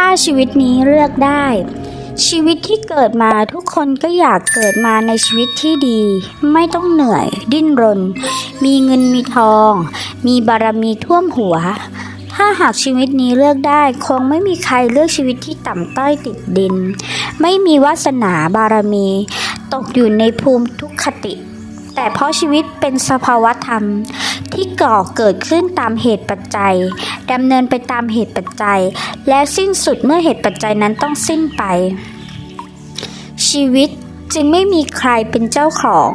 ถ้าชีวิตนี้เลือกได้ ชีวิตที่เกิดมาทุกคนก็อยากเกิดมาในชีวิตที่ดี ไม่ต้องเหนื่อย ดิ้นรน มีเงินมีทอง มีบารมีท่วมหัว ถ้าหากชีวิตนี้เลือกได้ คงไม่มีใครเลือกชีวิตที่ต่ำต้อยติดดิน ไม่มีวาสนาบารมี ตกอยู่ในภูมิทุกขติ แต่เพราะชีวิตเป็นสภาวธรรม ที่ก่อเกิดขึ้นตามเหตุปัจจัยดำเนินไปตามเหตุปัจจัย และสิ้นสุดเมื่อเหตุปัจจัยนั้นต้องสิ้นไป ชีวิตจึงไม่มีใครเป็นเจ้าของ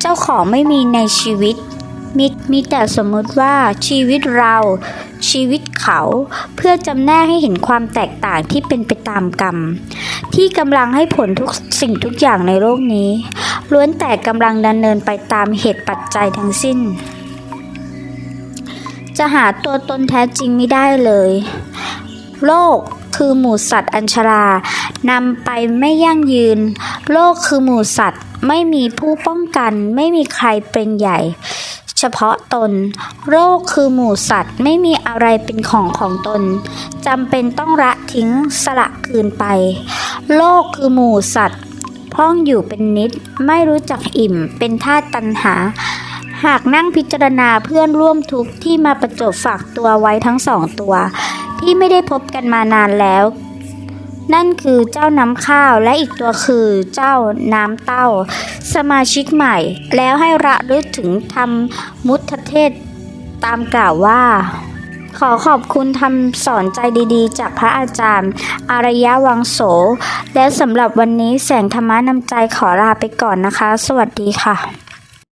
เจ้าของไม่มีในชีวิตมีมีแต่สมมติว่าชีวิตเรา ชีวิตเขา เพื่อจำแนกให้เห็นความแตกต่างที่เป็นไปตามกรรม ที่กำลังให้ผลทุกสิ่งทุกอย่างในโลกนี้ ล้วนแต่กำลังดำเนินไปตามเหตุปัจจัยทั้งสิ้น จะหาตัวตนแท้จริงไม่ได้เลย โลกคือหมู่สัตว์อัญชรานำไปไม่ยั่งยืน โลกคือหมู่สัตว์ไม่มีผู้ป้องกัน ไม่มีใครเป็นใหญ่ เฉพาะตน โรคคือหมู่สัตว์ไม่มีอะไรเป็นของของตนจำเป็นต้องละทิ้งสละคืนไป โลกคือหมู่สัตว์พร่องอยู่เป็นนิดไม่รู้จักอิ่มเป็นท่าตุตันหา หากนั่งพิจารณาเพื่อนร่วมทุกข์ที่มาประจบฝากตัวไว้ทั้งสองตัว ที่ไม่ได้พบกันมานานแล้ว นั่นคือเจ้าน้ำข้าวและอีกตัวคือเจ้าน้ำเต้า สมาชิกใหม่ แล้วให้ระลึกถึงธรรมมุทเทศตามกล่าวว่าขอขอบคุณทำสอนใจดีๆ จากพระอาจารย์ อารยะวังโส และสำหรับวันนี้แสงธรรมะนำใจขอลาไปก่อนนะคะ สวัสดีค่ะ